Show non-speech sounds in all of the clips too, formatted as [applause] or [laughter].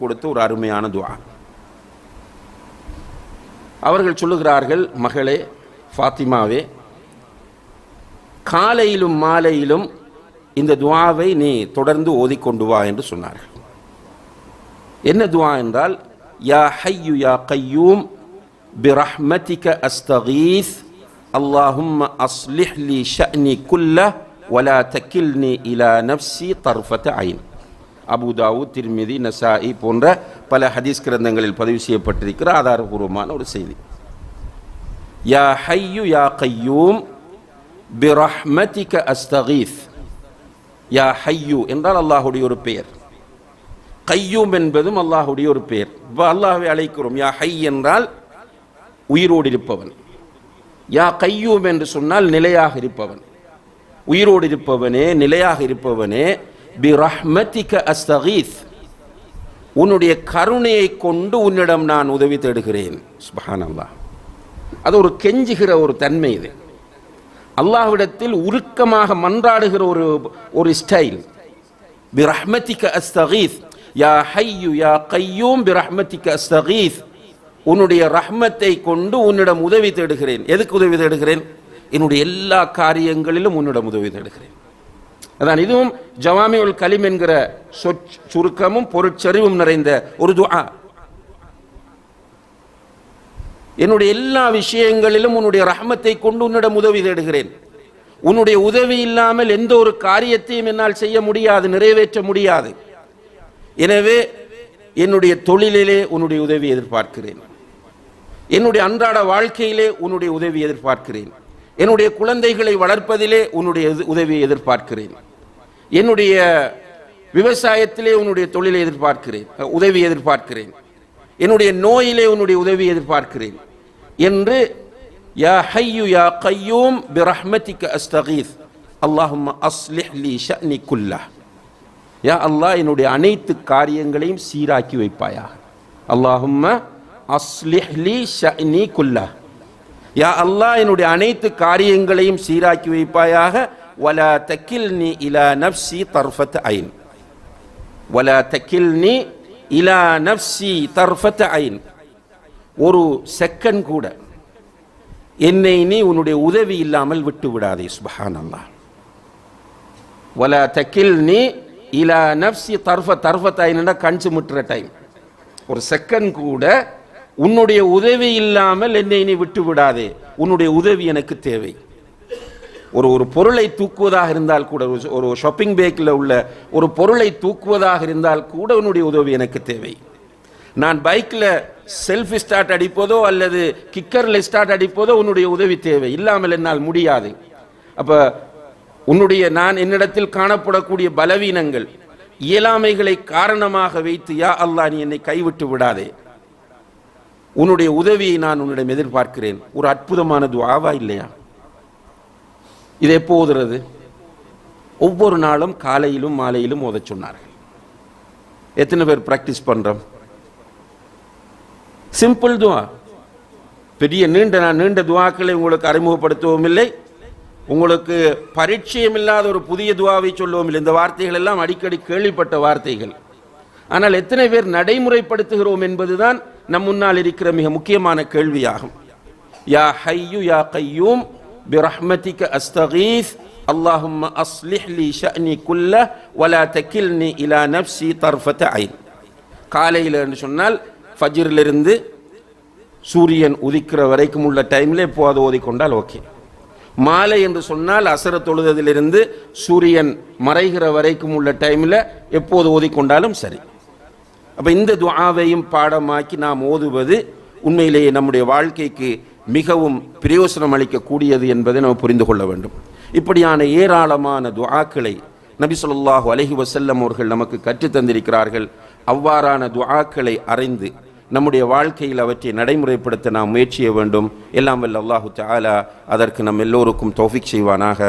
கொடுத்த ஒரு அருமையான துவா அவர்கள் சொல்லுகிறார்கள் மகளே ஃபாத்திமாவே காலையிலும் மாலையிலும் இந்த துவாவை நீ தொடர்ந்து ஓதிக்கொண்டு வா என்று சொன்னார்கள் என்ன துவா என்றால் யா ஹையு யா கையூம் برحمتك أستغيث اللهم أصلح لي شأني كله ولا تكلني إلى نفسي طرفة عين அபுதாவு திருமிதி நசாயி போன்ற பல ஹதீஸ் கிரந்தங்களில் பதிவு செய்யப்பட்டிருக்கிற ஆதாரபூர்வமான ஒரு செய்தி. யா ஹையு யா கையூம் பிரஹ்மதிக அஸ்தகீஸ் யா ஹையு என்றால் அல்லாஹுடைய ஒரு பெயர். கையூம் என்பதும் அல்லாஹுடைய ஒரு பெயர். இப்போ அல்லாஹை அழைக்கிறோம். யா ஹை என்றால் உயிரோடு இருப்பவன். யா கையூம் என்று சொன்னால் நிலையாக இருப்பவன். உயிரோடு இருப்பவனே நிலையாக இருப்பவனே பிரஹ்மதிக அஸ்தகீத். உன்னுடைய கருணையை கொண்டு உன்னிடம் நான் உதவி தேடுகிறேன். சுபஹான் அல்லாஹ் அது ஒரு கெஞ்சுகிற ஒரு தன்மை இது. அல்லாஹ்விடத்தில் உருக்கமாக மன்றாடுகிற ஒரு ஒரு ஸ்டைல் பிரஹ்மதிக அஸ்தகீத். யா ஹையு யா கையூம் பிரஹ்மதிக அஸ்தகீத். உன்னுடைய ரஹ்மத்தை கொண்டு உன்னிடம் உதவி தேடுகிறேன். எதுக்கு உதவி தேடுகிறேன்? என்னுடைய எல்லா காரியங்களிலும் உன்னிடம் உதவி தேடுகிறேன். அதான் இதுவும் ஜவாமி உல் கலிம் என்கிற சொற் சுருக்கமும் பொருட்செறிவும் நிறைந்த ஒரு துஆ. என்னுடைய எல்லா விஷயங்களிலும் உன்னுடைய ரஹமத்தை கொண்டு உன்னிடம் உதவி தேடுகிறேன். உன்னுடைய உதவி இல்லாமல் எந்த ஒரு காரியத்தையும் என்னால் செய்ய முடியாது நிறைவேற்ற முடியாது. எனவே என்னுடைய தொழிலிலே உன்னுடைய உதவி எதிர்பார்க்கிறேன். என்னுடைய அன்றாட வாழ்க்கையிலே உன்னுடைய உதவி எதிர்பார்க்கிறேன். என்னுடைய குழந்தைகளை வளர்ப்பதிலே உன்னுடைய உதவியை எதிர்பார்க்கிறேன். என்னுடைய விவசாயத்திலே உன்னுடைய தொழிலை எதிர்பார்க்கிறேன் உதவி எதிர்பார்க்கிறேன். என்னுடைய நோயிலே உன்னுடைய உதவி எதிர்பார்க்கிறேன் என்று யா ஹையு யா கையூம் பிரஹ்மதிக அஸ்தகீத். அல்லாஹும் அஸ்லிஹ் லி ஷனி குல்லா யா அல்லாஹ் என்னுடைய அனைத்து காரியங்களையும் சீராக்கி வைப்பாயா அல்லாஹும் அஸ்லிஹ் லி ஷனி குல்லா யா அல்லாஹ் என்னுடைய அனைத்து காரியங்களையும் சீராக்கி வைப்பாயாக. வலா தக்கில்னி இலா நஃப்சி தர்ஃபத் ஐன் வலா தக்கில்னி இலா நஃப்சி தர்ஃபத் ஐன் ஒரு செகண்ட் கூட என்னை நீ உன்னுடைய உதவி இல்லாமல் விட்டு விடாதே சுபஹானல்லாஹ் வலா தக்கில்னி இலா நஃப்சி தர்ஃப தர்ஃபத் ஐன்னா கஞ்சு முட்டுற டைம் ஒரு செகண்ட் கூட உன்னுடைய உதவி இல்லாமல் என்னை நீ விட்டு விடாதே உன்னுடைய உதவி எனக்கு தேவை ஒரு ஒரு பொருளை தூக்குவதாக இருந்தால் கூட ஒரு- ஒரு ஷாப்பிங் பேக்கில் உள்ள ஒரு பொருளை தூக்குவதாக இருந்தால் கூட உன்னுடைய உதவி எனக்கு தேவை. நான் பைக்கில் செல்ஃப் ஸ்டார்ட் அடிப்பதோ அல்லது கிக்கரில் ஸ்டார்ட் அடிப்பதோ உன்னுடைய உதவி தேவை. இல்லாமல் என்னால் முடியாது. அப்போ உன்னுடைய நான் என்னிடத்தில் காணப்படக்கூடிய பலவீனங்கள் இயலாமைகளை காரணமாக வைத்து யா அல்லாஹ் நீ என்னை கைவிட்டு விடாதே. உன்னுடைய உதவியை நான் உன்னிடம் எதிர்பார்க்கிறேன். ஒரு அற்புதமான துவாவா இல்லையா? இது எப்போ ஓதுறது ஒவ்வொரு நாளும் காலையிலும் மாலையிலும் ஓத சொன்னார்கள். எத்தனை பேர் ப்ராக்டிஸ் பண்ணுறோம் சிம்பிள் துவா பெரிய நீண்ட நான் நீண்ட துவாக்களை உங்களுக்கு அறிமுகப்படுத்தவும் இல்லை. உங்களுக்கு பரிச்சயம் இல்லாத ஒரு புதிய துவாவை சொல்லவும் இல்லை. இந்த வார்த்தைகள் எல்லாம் அடிக்கடி கேள்விப்பட்ட வார்த்தைகள். ஆனால் எத்தனை பேர் நடைமுறைப்படுத்துகிறோம் என்பதுதான் நம் முன்னால் இருக்கிற மிக முக்கியமான கேள்வியாகும். யா ஹையு யா கையூம் برحمتك أستغيث اللهم أصلح لي شأني كله வலா تكلني إلى نفسي طرفة عين காலையில் என்று சொன்னால் ஃபஜிரிலிருந்து சூரியன் உதிக்கிற வரைக்கும் உள்ள டைமில் இப்போ அதை ஓதிக்கொண்டால் ஓகே மாலை என்று சொன்னால் அசர தொழுததிலிருந்து சூரியன் மறைகிற வரைக்கும் உள்ள டைமில் எப்போது ஓதிக்கொண்டாலும் சரி. அப்போ இந்த துவாவையும் பாடமாக்கி நாம் ஓதுவது உண்மையிலேயே நம்முடைய வாழ்க்கைக்கு மிகவும் பிரயோசனம் அளிக்கக்கூடியது என்பதை நாம் புரிந்து கொள்ள வேண்டும். இப்படியான ஏராளமான துவாக்களை நபி சொல்லாஹு அலஹி வசல்லம் அவர்கள் நமக்கு கற்றுத்தந்திருக்கிறார்கள் அவ்வாறான துவாக்களை அறிந்து நம்முடைய வாழ்க்கையில் அவற்றை நடைமுறைப்படுத்த நாம் முயற்சிய வேண்டும். எல்லாம் வல்ல அல்லாஹு தாலா அதற்கு நம் எல்லோருக்கும் தௌஃபிக் செய்வானாக.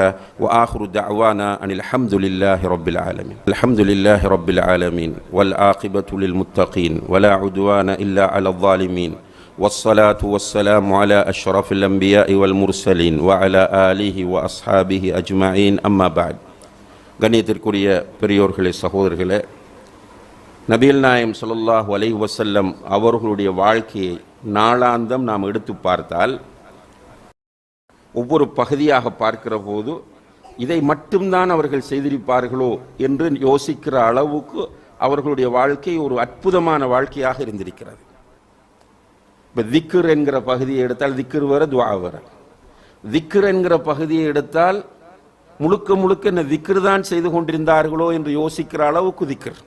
ஆஹ்ரு தவானா அனில் அஹம்துலில்லாஹி ரபில் ஆலமீன். அலமதுல்லாஹி ரபில் ஆலமீன். வல் ஆகிபத்துலில் முத்தகீன். வலா உதுவான இல்லா அல் அவ்வாலிமீன் والصلاة والسلام على أشرف الأنبياء والمرسلين وعلى آله وأصحابه أجمعين أما بعد கண்ணியத்திற்குரிய பெரியோர்களே சகோதரர்களே நபிகள் நாயம் ஸல்லல்லாஹு அலைஹி வஸல்லம் அவர்களுடைய வாழ்க்கையை நாளாந்தம் நாம் எடுத்து பார்த்தால் ஒவ்வொரு பகுதியாக பார்க்கிற போது இதை மட்டும்தான் அவர்கள் செய்திருப்பார்களோ என்று யோசிக்கிற அளவுக்கு அவர்களுடைய வாழ்க்கை ஒரு அற்புதமான வாழ்க்கையாக இருந்திருக்கிறது இப்போ திக்ர் என்கிற பகுதியை எடுத்தால் திக்ர் வர துவா வர திக்ர் என்கிற பகுதியை எடுத்தால் முழுக்க முழுக்க இந்த திக்ர் தான் செய்து கொண்டிருந்தார்களோ என்று யோசிக்கிற அளவுக்கு திக்ர்.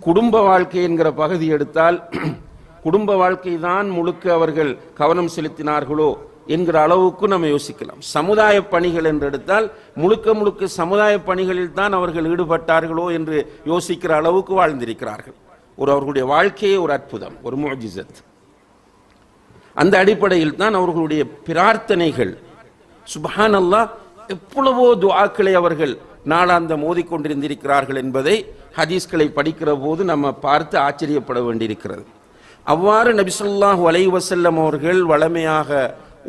குடும்ப வாழ்க்கை என்கிற பகுதி எடுத்தால் [clears throat] குடும்ப வாழ்க்கை தான் முழுக்க அவர்கள் கவனம் செலுத்தினார்களோ என்கிற அளவுக்கு நம்ம யோசிக்கலாம். சமுதாய பணிகள் என்று எடுத்தால் முழுக்க முழுக்க சமுதாய பணிகளில் தான் அவர்கள் ஈடுபட்டார்களோ என்று யோசிக்கிற அளவுக்கு வாழ்ந்திருக்கிறார்கள். ஒரு அவர்களுடைய வாழ்க்கையே ஒரு அற்புதம் ஒரு முஜிசத் அந்த அடிப்படையில் தான் அவர்களுடைய பிரார்த்தனைகள். சுபஹான் அல்லாஹ் எவ்வளவோ துவாக்களை அவர்கள் நாளாந்த மோதிக்கொண்டிருந்திருக்கிறார்கள் என்பதை ஹதீஸ்களை படிக்கிற போது நம்ம பார்த்து ஆச்சரியப்பட வேண்டியிருக்கிறது. அவ்வாறு நபிசுல்லாஹ் வலை வசல்லம் அவர்கள் வளமையாக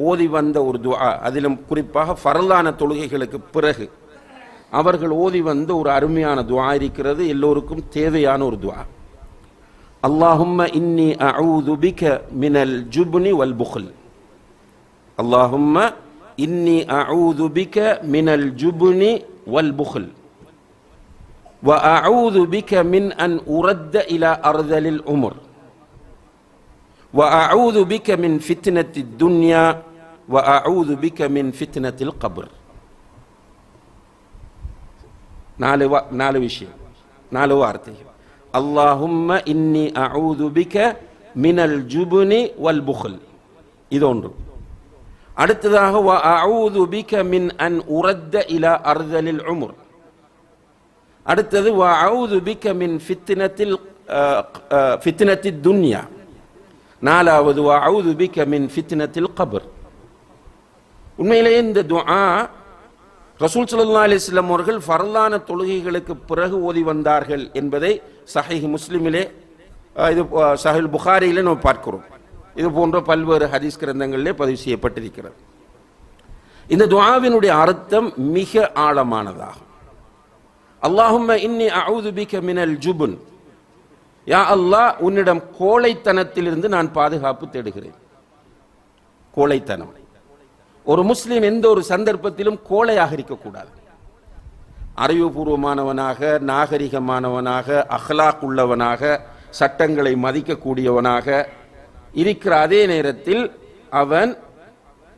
ஓதி வந்த ஒரு துவா அதிலும் குறிப்பாக ஃபரலான தொழுகைகளுக்கு பிறகு அவர்கள் ஓதி வந்த ஒரு அருமையான துவா இருக்கிறது எல்லோருக்கும் தேவையான ஒரு துவா اللهم إني أعوذ بك من الجبن والبخل. اللهم إني أعوذ بك من الجبن والبخل. وأعوذ بك من أن أرد إلى أرذل العمر وأعوذ بك من فتنة الدنيا. وأعوذ بك من فتنة القبر. നാല് نعلي വിഷയം نعلي وارتي. வார்த்தைகள் அல்லாஹும்ம இன்னி அஊது பிக மினல் ஜுபுனி வல் புகல் இது ஒன்று அடுத்ததாக வ அஊது பிக மின் அன் உரத்த இலா அர்தலில் உமுர் அடுத்தது வ அஊது பிக மின் ஃபித்னத்தில் ஃபித்னத்தி துன்யா நாலாவது வ அஊது பிக மின் ஃபித்னத்தில் கபர் உண்மையிலேயே இந்த துஆ ரசூல் சல்லா அலிஸ்லாம் அவர்கள் ஃபர்லான தொழுகைகளுக்கு பிறகு ஓதி வந்தார்கள் என்பதை சஹீஹ் முஸ்லிமிலே இது சஹில் புகாரியிலே நம்ம பார்க்கிறோம். இது போன்ற பல்வேறு ஹதீஸ் கிரந்தங்களிலே பதிவு செய்யப்பட்டிருக்கிறது. இந்த துவாவினுடைய அர்த்தம் மிக ஆழமானதாகும். அல்லாஹும்ம இன்னி அவுது பிக மினல் ஜுபுன். யா அல்லாஹ் உன்னிடம் கோழைத்தனத்திலிருந்து நான் பாதுகாப்பு தேடுகிறேன். கோழைத்தனம். ஒரு முஸ்லீம் எந்த ஒரு சந்தர்ப்பத்திலும் கோழையாக இருக்கக்கூடாது. அறிவுபூர்வமானவனாக நாகரிகமானவனாக அஹ்லாக் உள்ளவனாக சட்டங்களை மதிக்கக்கூடியவனாக இருக்கிற அதே நேரத்தில் அவன்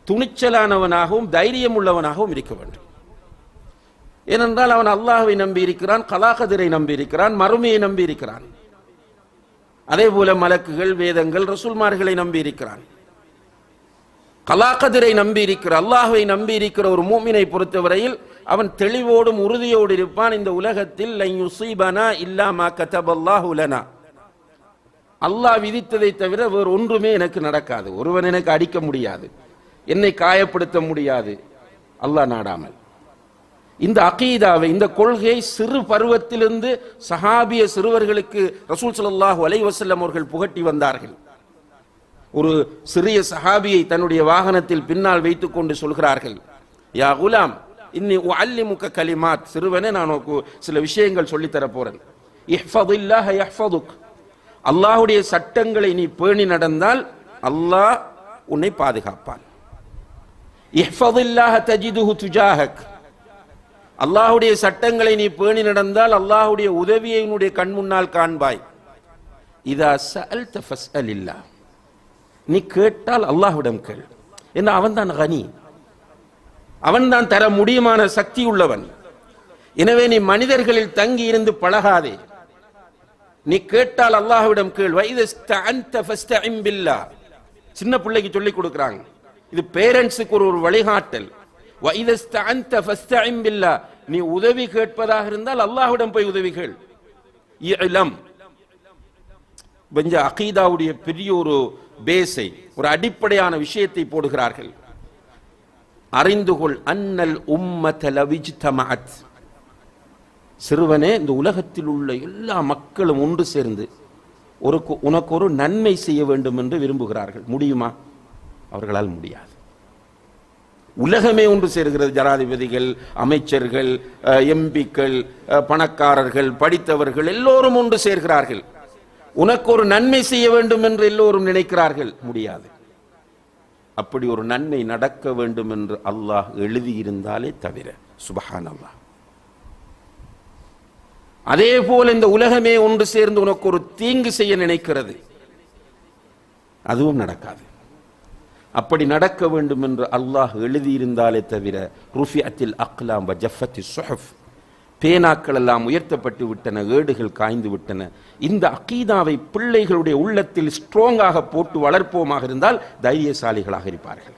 துணிச்சலானவனாகவும் தைரியம் உள்ளவனாகவும் இருக்க வேண்டும். ஏனென்றால் அவன் அல்லாஹை நம்பி இருக்கிறான் கலாகதிரை நம்பி இருக்கிறான் மறுமையை நம்பி இருக்கிறான். அதே போல மலக்குகள் வேதங்கள் ரசூல்மார்களை நம்பி இருக்கிறான். கலாக்கதிரை நம்பி இருக்கிற அல்லாஹுவை நம்பி இருக்கிற ஒரு மூமினை பொறுத்தவரையில் அவன் தெளிவோடும் உறுதியோடு இருப்பான். இந்த உலகத்தில் லன் யுஸீபனா இல்லா மா அல்லாஹ் விதித்ததை தவிர வேறு ஒன்றுமே எனக்கு நடக்காது. ஒருவன் எனக்கு அடிக்க முடியாது. என்னை காயப்படுத்த முடியாது. அல்லாஹ் நாடாமல். இந்த அகீதாவை இந்த கொள்கையை சிறு பருவத்திலிருந்து சஹாபிய சிறுவர்களுக்கு ரசூல் ஸல்லல்லாஹு அலைவசல்லம் அவர்கள் புகட்டி வந்தார்கள். ஒரு சிறிய சஹாபியை தன்னுடைய வாகனத்தில் பின்னால் வைத்துக்கொண்டு சொல்கிறார்கள் யா குலாம் இன்னி உஅல்லிமுக கலிமாத். சிறுவனே நான் உனக்கு சில விஷயங்கள் சொல்லித்தர போறேன். இஹ்ஃபதுல்லாஹ யஹ்ஃபதுக். அல்லாஹுடைய சட்டங்களை நீ பேணி நடந்தால் அல்லாஹ் உன்னை பாதுகாப்பான். இஹ்ஃபதுல்லாஹ தஜிதுஹு துஜாஹக். அல்லாஹ்வுடைய சட்டங்களை நீ பேணி நடந்தால் அல்லாஹுடைய உதவியை உன்னுடைய கண் முன்னால் காண்பாய். இதா சஅல்த ஃபஸ்அலில்லாஹ். நீ கேட்டால் அல்லாஹ்விடம் கேள். என்ன அவன் தான் கனி. அவன் தான் தர முடியுமான சக்தி உள்ளவன். எனவே நீ மனிதர்களில் தங்கி இருந்து பழகாதே. நீ கேட்டால் அல்லாஹ்விடம் கேள். வைதஸ்தஅன்த சின்ன பிள்ளைக்கு சொல்லி கொடுக்குறாங்க. இது பேரண்ட்ஸுக்கு ஒரு ஒரு வழிகாட்டல். வைதஸ்தஅன்த ஃபஸ்தஇம் பில்லாஹ். நீ உதவி கேட்பதாக இருந்தால் அல்லாஹ்விடம் போய் உதவி கேள். இளம். கொஞ்சம் அகீதாவுடைய பெரிய ஒரு பேஸை ஒரு அடிப்படையான விஷயத்தை போடுகிறார்கள். அறிந்து கொள் அன்னல் உம்மத் சிறுவனே இந்த உலகத்தில் உள்ள எல்லா மக்களும் ஒன்று சேர்ந்து ஒரு உனக்கு ஒரு நன்மை செய்ய வேண்டும் என்று விரும்புகிறார்கள். முடியுமா? அவர்களால் முடியாது. உலகமே ஒன்று சேர்கிறது. ஜனாதிபதிகள் அமைச்சர்கள் எம்பிக்கள் பணக்காரர்கள் படித்தவர்கள் எல்லோரும் ஒன்று சேர்கிறார்கள். உனக்கு ஒரு நன்மை செய்ய வேண்டும் என்று எல்லோரும் நினைக்கிறார்கள். முடியாது. அப்படி ஒரு நன்மை நடக்க வேண்டும் என்று அல்லாஹ் எழுதியிருந்தாலே தவிர சுபஹான் அல்லாஹ் அதே போல் இந்த உலகமே ஒன்று சேர்ந்து உனக்கு ஒரு தீங்கு செய்ய நினைக்கிறது. அதுவும் நடக்காது. அப்படி நடக்க வேண்டும் என்று அல்லாஹ் எழுதியிருந்தாலே தவிர ருஃபி அத்தில் அக்லாம் ஜஃபத்தி சுஹஃப். பேனாக்கள் எல்லாம் உயர்த்தப்பட்டு விட்டன ஏடுகள் காய்ந்து விட்டன. இந்த அக்கீதாவை பிள்ளைகளுடைய உள்ளத்தில் ஸ்ட்ராங்காக போட்டு வளர்ப்போமாக இருந்தால் தைரியசாலிகளாக இருப்பார்கள்.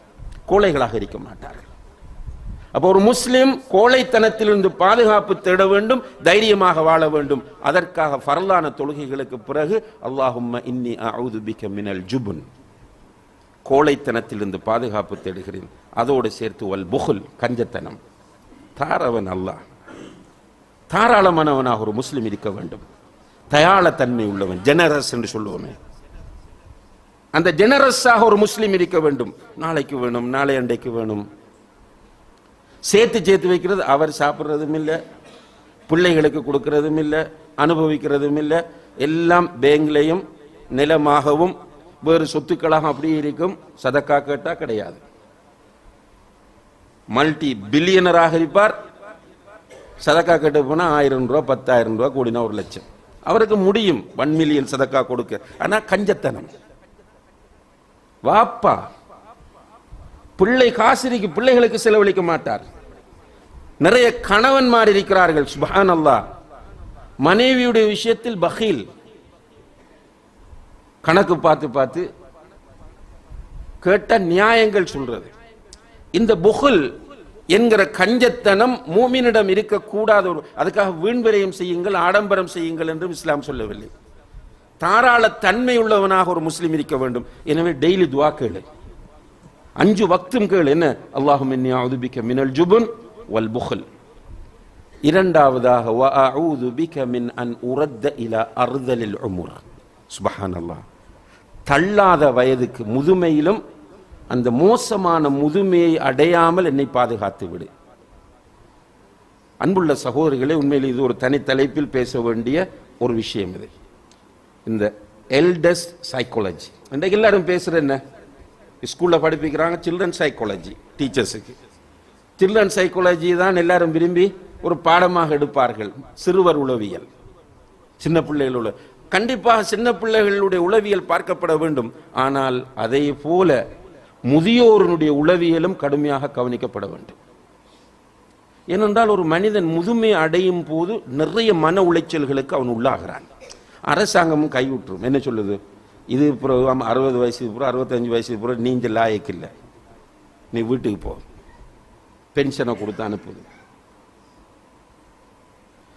கோழைகளாக இருக்க மாட்டார்கள். அப்போ ஒரு முஸ்லிம் கோழைத்தனத்திலிருந்து பாதுகாப்பு தேட வேண்டும் தைரியமாக வாழ வேண்டும். அதற்காக பரலான தொழுகைகளுக்கு பிறகு அல்லாஹும்ம இன்னி அவுது மினல் ஜுபுன். கோழைத்தனத்திலிருந்து பாதுகாப்பு தேடுகிறேன். அதோடு சேர்த்து வல் புகுல் கஞ்சத்தனம். தாரவன் அல்லாஹ். தாராளமானவனாக ஒரு முஸ்லீம் இருக்க வேண்டும். தயாளத்தன்மை உள்ளவன் ஜெனரஸ் என்று சொல்லுவோமே. அந்த ஜெனரஸாக ஒரு முஸ்லீம் இருக்க வேண்டும். நாளைக்கு வேணும் நாளை அண்டைக்கு வேணும். சேர்த்து சேர்த்து வைக்கிறது அவர் சாப்பிட்றதும் இல்லை பிள்ளைகளுக்கு கொடுக்கறதும் இல்லை அனுபவிக்கிறதும் இல்லை. எல்லாம் பேங்க்லையும் நிலமாகவும் வேறு சொத்துக்களாக அப்படி இருக்கும். சதக்கா கேட்டால் கிடையாது. மல்டி பில்லியனராக இருப்பார் சதக்கா கட்டு போனால் ஆயிரம் ரூபா பத்தாயிரம் ரூபா கூடினா ஒரு லட்சம். அவருக்கு முடியும். ஒன் மில்லியன் சதக்கா கொடுக்க. ஆனால் கஞ்சத்தனம். வாப்பா. பிள்ளை காசிரிக்கு பிள்ளைகளுக்கு செலவழிக்க மாட்டார். நிறைய கணவன்மார் இருக்கிறார்கள். சுபான் அல்லா மனைவியுடைய விஷயத்தில் பகீல். கணக்கு பார்த்து பார்த்து கேட்ட நியாயங்கள் சொல்றது. இந்த புகுல் என்கிற கஞ்சத்தனம் மூமினிடம் இருக்கக்கூடாத ஒரு அதுக்காக வீண்விரயம் செய்யுங்கள் ஆடம்பரம் செய்யுங்கள் என்றும் இஸ்லாம் சொல்லவில்லை. தாராள தன்மை உள்ளவனாக ஒரு முஸ்லீம் இருக்க வேண்டும். எனவே டெய்லி துவா கேளு. அஞ்சு வக்தும் கேளு. என்ன? அல்லாஹும் உதுபிக்க மினல் ஜுபுன் வல் புகல். இரண்டாவதாக வ அஊது பிக மின் அன் உரத்த இலா அர்தலில் உமுர். சுபஹானல்லாஹ். தள்ளாத வயதுக்கு முதுமையிலும் அந்த மோசமான முதுமையை அடையாமல் என்னை பாதுகாத்து விடு. அன்புள்ள சகோதரிகளே உண்மையில் இது ஒரு தனி தலைப்பில் பேச வேண்டிய ஒரு விஷயம் இது. இந்த எல்டஸ்ட் சைக்காலஜி இன்றைக்கு எல்லாரும் பேசுகிற என்ன? ஸ்கூலில் படிப்பிக்கிறாங்க சில்ட்ரன் சைக்காலஜி டீச்சர்ஸுக்கு சில்ட்ரன் சைக்காலஜி தான் எல்லாரும் விரும்பி ஒரு பாடமாக எடுப்பார்கள். சிறுவர் உளவியல். சின்ன பிள்ளைகள் உள்ள கண்டிப்பாக சின்ன பிள்ளைகளுடைய உளவியல் பார்க்கப்பட வேண்டும். ஆனால் அதே போல முதியோருடைய உளவியலும் கடுமையாக கவனிக்கப்பட வேண்டும். ஏனென்றால் ஒரு மனிதன் முதுமை அடையும் போது நிறைய மன உளைச்சல்களுக்கு அவன் உள்ளாகிறான். அரசாங்கமும் கைவிட்டுரும். என்ன சொல்லுது? இது அப்புறம் அறுபது வயசுக்கு அப்புறம் அறுபத்தஞ்சு வயசுக்கு அப்புறம் நீஞ்ச லாயக்கு இல்லை. நீ வீட்டுக்கு போ. பென்ஷனை கொடுத்து அனுப்புது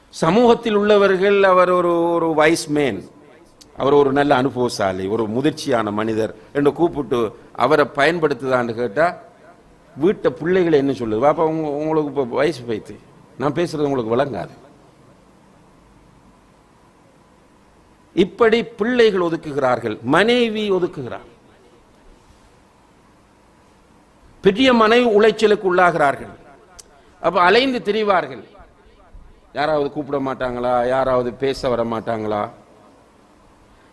சமூகத்தில் உள்ளவர்கள் அவர் ஒரு ஒரு வைஸ் மேன் அவர் ஒரு நல்ல அனுபவசாலி ஒரு முதிர்ச்சியான மனிதர் என்று கூப்பிட்டு அவரை பயன்படுத்துதான்னு கேட்டால் வீட்டை பிள்ளைகளை என்ன சொல்லுது? பாப்பா உங்க உங்களுக்கு இப்போ வயசு பைத்து நான் பேசுறது உங்களுக்கு விளங்காது. இப்படி பிள்ளைகள் ஒதுக்குகிறார்கள் மனைவி ஒதுக்குகிறார். பெரிய மனைவி உளைச்சலுக்கு உள்ளாகிறார்கள். அப்ப அலைந்து திரிவார்கள். யாராவது கூப்பிட மாட்டாங்களா? யாராவது பேச வர மாட்டாங்களா?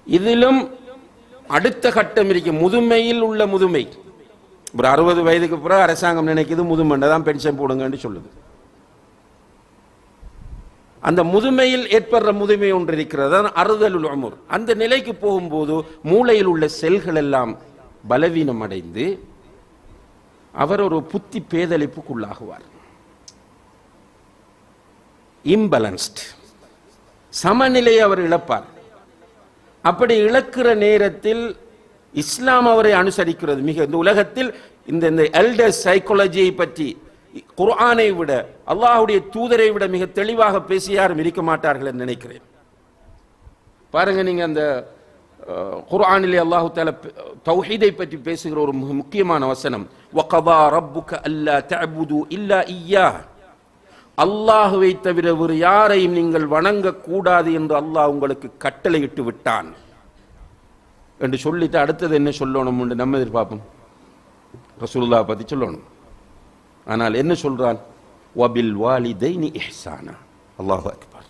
இதிலும் அடுத்த கட்டம் இருக்கு. முதுமையில் உள்ள முதுமை. ஒரு அறுபது வயதுக்கு பிறகு அரசாங்கம் நினைக்குது முதுமண்டை தான் பென்ஷன் போடுங்கன்னு சொல்லுது. அந்த முதுமையில் ஏற்படுற முதுமை ஒன்று இருக்கிறது தான் அறுதல் அமுர் அந்த நிலைக்கு போகும்போது மூளையில் உள்ள செல்கள் எல்லாம் பலவீனம் அடைந்து அவர் ஒரு புத்தி பேதளிப்புக்குள்ளாகுவார். இம்பலன்ஸ்ட் சமநிலையை அவர் இழப்பார். அப்படி இழக்கிற நேரத்தில் இஸ்லாம் அவரை அனுசரிக்கிறது. மிக இந்த உலகத்தில் இந்த இந்த எல்டர் சைக்காலஜியை பற்றி குர்ஆனை விட அல்லாஹுடைய தூதரை விட மிக தெளிவாக பேசி யாரும் இருக்க மாட்டார்கள் என்று நினைக்கிறேன். பாருங்க நீங்க அந்த குர்ஆனிலே அல்லாஹு தால தௌஹீதை பற்றி பேசுகிற ஒரு மிக முக்கியமான வசனம். வகதா ரப்புக அல்லா தஅபுது இல்லா இய்யா. அல்லாஹுவை தவிர ஒரு யாரையும் நீங்கள் வணங்கக்கூடாது என்று அல்லாஹ் உங்களுக்கு கட்டளையிட்டு விட்டான். என்று சொல்லிட்டு அடுத்தது என்ன சொல்லணும் என்று நம்ம எதிர்பார்ப்போம். ரசூல்லா பற்றி சொல்லணும். ஆனால் என்ன சொல்றான்? வபில் வாலிதைனி எஹ்சானா அல்லாஹு அக்பர்.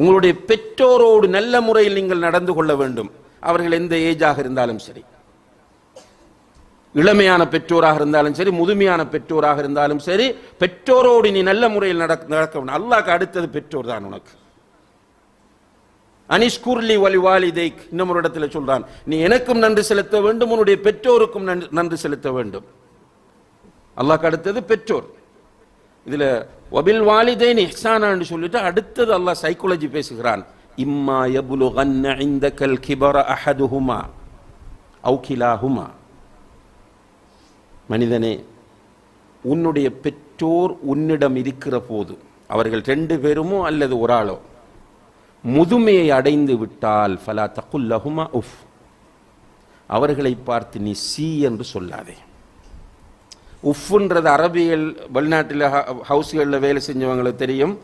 உங்களுடைய பெற்றோரோடு நல்ல முறையில் நீங்கள் நடந்து கொள்ள வேண்டும். அவர்கள் எந்த ஏஜாக இருந்தாலும் சரி. இளமையான பெற்றோராக இருந்தாலும் சரி முதுமையான பெற்றோராக இருந்தாலும் சரி பெற்றோரோடு நீ நல்ல முறையில் நடக்க நடக்க வேண்டும். அடுத்தது பெற்றோர் தான் உனக்கு. அனிஷ்குர்லி வலி வாலிதைக் இன்னும் ஒரு இடத்துல சொல்றான். நீ எனக்கும் நன்றி செலுத்த வேண்டும் உன்னுடைய பெற்றோருக்கும் நன்றி- நன்றி செலுத்த வேண்டும். அல்லாஹ் அடுத்தது பெற்றோர். இதுல வபில் வாலிதைன் இஹ்சானான்னு சொல்லிட்டு அடுத்தது அல்லாஹ் சைக்காலஜி பேசுகிறான். இம்மா யபுலுகன்ன இந்தக்கல் கிபர அஹதுஹுமா அவுகிலாஹுமா. மனிதனே உன்னுடைய பெற்றோர் உன்னிடம் இருக்கிற போது அவர்கள் ரெண்டு பேருமோ அல்லது ஒரு ஆளோ முதுமையை அடைந்து விட்டால் ஃபலா தகுல்லஹுமா உஃப். அவர்களை பார்த்து நீ சி என்று சொல்லாதே. உஃப்ன்றது அரபியல் வெளிநாட்டில் ஹவுஸ்களில் வேலை செஞ்சவங்களுக்கு தெரியும்.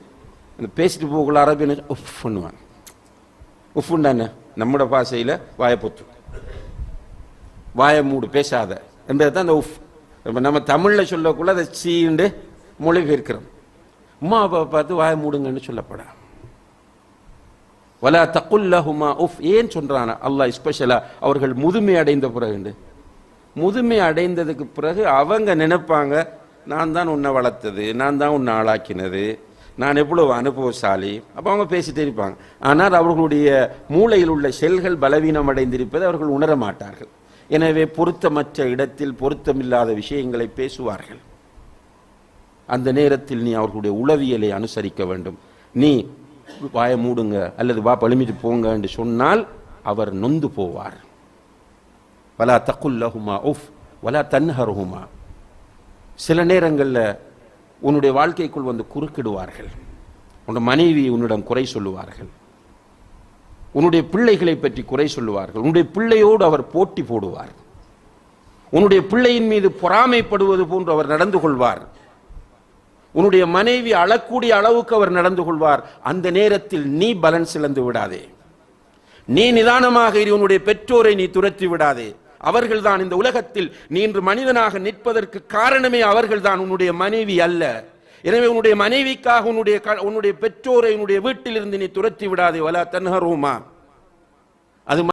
இந்த பேசிட்டு போகல அரபியல் உஃப் பண்ணுவாங்க. உஃப்ண்டான நம்மட வாயை வாயப்பொத்து வாய மூடு பேசாத. என்றது தான் அந்த உஃப். இப்போ நம்ம தமிழில் சொல்லக்குள்ள அதை சீண்டு மொழிபெயர்க்கிறோம் உமா அப்பா பார்த்து வாய மூடுங்கன்னு சொல்லப்படா. வலா தக்குல்லஹுமா உஃப் ஏன் சொல்றானா? அல்லாஹ் ஸ்பெஷலாக அவர்கள் முதுமை அடைந்த பிறகு முதுமை அடைந்ததுக்கு பிறகு அவங்க நினைப்பாங்க நான் தான் உன்னை வளர்த்தது நான் தான் உன்னை ஆளாக்கினது நான் எவ்வளவு அனுபவசாலி அப்போ அவங்க பேசிட்டே இருப்பாங்க. ஆனால் அவர்களுடைய மூளையில் உள்ள செல்கள் பலவீனம் அடைந்திருப்பதை அவர்கள் உணர மாட்டார்கள் எனவே பொருத்தமற்ற இடத்தில் பொருத்தமில்லாத விஷயங்களை பேசுவார்கள். அந்த நேரத்தில் நீ அவர்களுடைய உளவியலை அனுசரிக்க வேண்டும். நீ வாய மூடுங்க அல்லது வா பழுமிட்டு போங்க என்று சொன்னால் அவர் நொந்து போவார். வலா தக்குல்லஹுமா உஃப் வலா தன்ஹருஹுமா. சில நேரங்களில் உன்னுடைய வாழ்க்கைக்குள் வந்து குறுக்கிடுவார்கள். உன்னோட மனைவி உன்னிடம் குறை சொல்லுவார்கள். உன்னுடைய பிள்ளைகளை பற்றி குறை சொல்லுவார்கள். உன்னுடைய பிள்ளையோடு அவர் போட்டி போடுவார். உன்னுடைய பிள்ளையின் மீது பொறாமைப்படுவது போன்று அவர் நடந்து கொள்வார். உன்னுடைய மனைவி அழக்கூடிய அளவுக்கு அவர் நடந்து கொள்வார். அந்த நேரத்தில் நீ பலன்ஸ் இழந்து விடாதே. நீ நிதானமாக இரு உன்னுடைய பெற்றோரை நீ துரத்தி விடாதே. அவர்கள்தான் இந்த உலகத்தில் நீ இன்று மனிதனாக நிற்பதற்கு காரணமே அவர்கள்தான். உன்னுடைய மனைவி அல்ல. எனவே உன்னுடைய மனைவிக்காக உன்னுடைய உன்னுடைய பெற்றோரை உன்னுடைய வீட்டிலிருந்து நீ துரத்தி விடாதே. வலா தன்ஹரூமா. அது